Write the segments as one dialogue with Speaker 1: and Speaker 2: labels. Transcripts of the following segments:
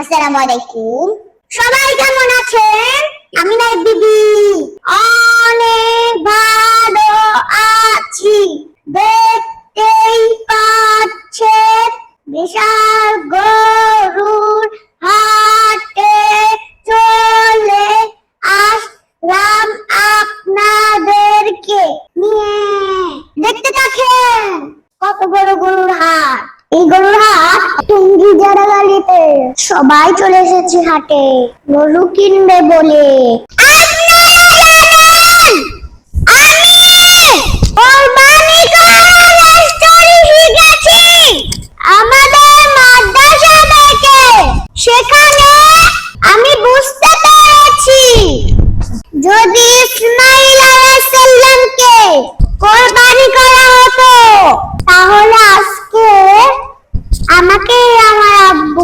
Speaker 1: আসসালামু সবাই কেমন আছেন? আমি নাই দিদি অনেক ভালো আছি। দেখতেই পাচ্ছেন বিশাল গরুর হাটে চলে আসলাম আপনাদেরকে নিয়ে। দেখতে থাকেন কত বড় গরুর হাট। এই গরুর হাট টুঙ্গি সবাই চলে এসেছে হাটে। গরু কিনবে বলে আপনারা জানেন আমি কোরবানি করার স্টোরি শিখেছি আমাদের মাদ্রাসা থেকে সেখানে আমি বুঝতে পেরেছি যদি ইসমাইল আলাইসাল্লামকে কোরবানি করা হতো তাহলে আজকে আমাকে আমার আব্বু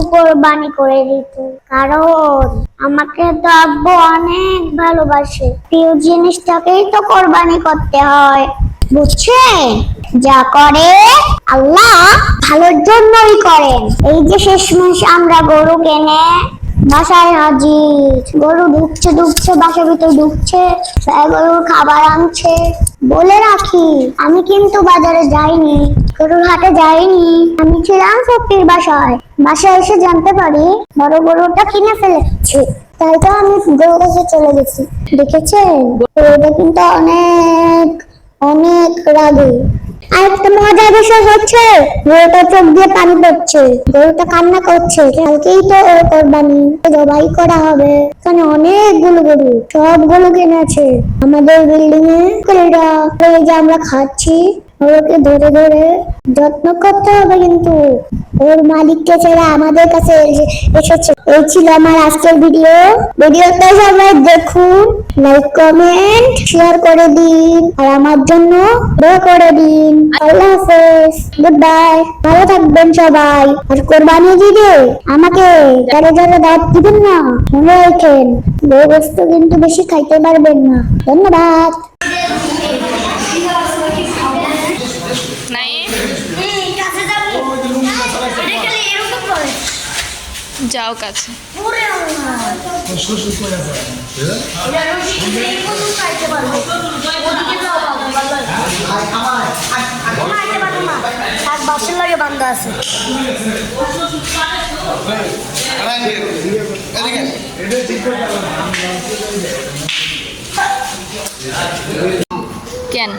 Speaker 1: কোরবানি করে দিত, কারণ আমাকে তো আব্বু অনেক ভালোবাসে। প্রিয় জিনিসটাকেই তো কোরবানি করতে হয়। বুঝছেন? যা করে আল্লাহ ভালোর জন্যই করেন। এই যে শেষমেশ আমরা গরু কেনে বাসায় হাজির। গরু ঢুকছে ঢুকছে বাসার ভিতর ঢুকছে গরুর খাবার আনছে। বলে রাখি, আমি কিন্তু বাজারে যাইনি, গরুর হাটে যাইনি। আমি ছিলাম ফকির বাসায়। বাসায় এসে জানতে পারি, বড় গরুটা কিনে ফেলেছে। তাই তো আমি গরুর কাছে চলে গেছি। দেখেছেন? গরুটা কিন্তু অনেক অনেক রাগে। আরেকটা মজার বিষয় হচ্ছে গরুটা চোখ দিয়ে পানি পড়ছে। গরুটা কান্না করছে, কালকেই তো ওর কোরবানি। জবাই করা হবে। এখানে অনেকগুলো গরু সবগুলো কিনেছে। আমাদের বিল্ডিং এ গরুটা যে আমরা খাচ্ছি। ওকে ধরে ধরে যত্ন করতে হবে কিন্তু। ওর মালিককে ছেড়ে আমাদের কাছে এসেছে। এই ছিল আমার আজকের ভিডিও ভিডিওটা সবাই দেখুন লাইক কমেন্ট শেয়ার করে দিন, আর আমার জন্য করে দিন। আল্লাহ হাফেজ। গুড বাই ভালো থাকবেন সবাই। আর কোরবানি দিবে আমাকে। যারা যারা দাঁত দিবেন না মনে রাখেন। বস্তু কিন্তু বেশি খাইতে পারবেন না। ধন্যবাদ।
Speaker 2: যাও কাছে।
Speaker 1: বাসের আছে
Speaker 2: কেন?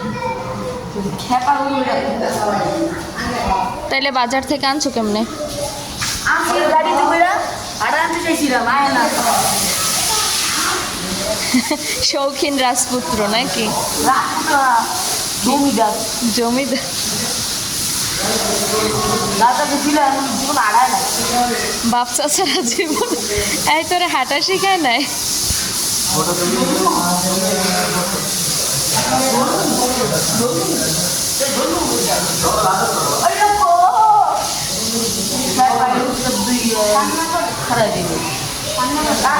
Speaker 2: তাইলে বাজার থেকে আনছো কেমনে? শৌখিন রাজপুত্র নাকি? জমিদার। বাপ চাচারা জীবন এই তোরে হাঁটা শিখায় নাই?
Speaker 3: காமராஜ்